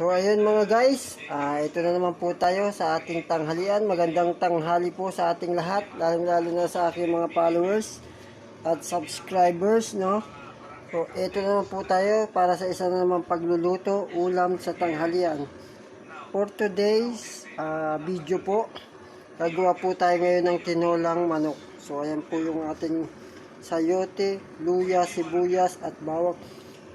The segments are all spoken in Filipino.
So ayun mga guys, ah, ito na naman po tayo sa ating tanghalian. Magandang tanghali po sa ating lahat, lalong lalo na sa aking mga followers at subscribers, no? So ito na naman po tayo para sa isa na naman pagluluto, ulam sa tanghalian. For today's ah, video po, gagawa po tayo ngayon ng tinolang manok. So ayan po yung ating sayote, luya, sibuyas at bawang.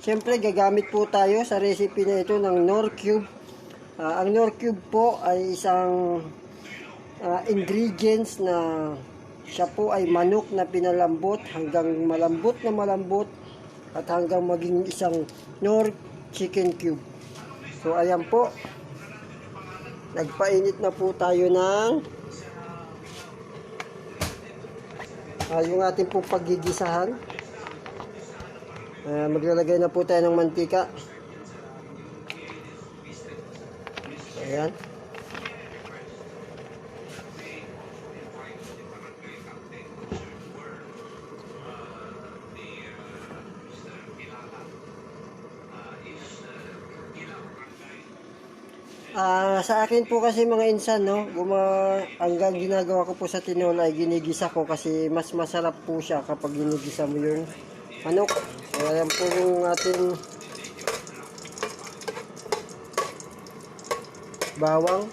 Siyempre, gagamit po tayo sa recipe na ito ng Nor Cube. Ah, ang Nor Cube po ay isang ah, ingredients na siya po ay manok na pinalambot hanggang malambot na malambot at hanggang maging isang Nor Chicken Cube. So, ayan po. Nagpainit na po tayo ng ah, yung ating po paggigisahan. Uh, maglalagay na po tayo ng mantika. Ayan. Ah, sa akin po kasi mga insan, no, guma, hanggang ginagawa ko po sa tinola ay ginigisa ko kasi mas masarap po siya kapag ginigisa mo yung manok. Ayan po yung ating bawang.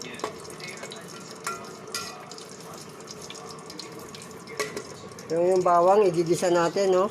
Yung, yung bawang, igigisa natin, no?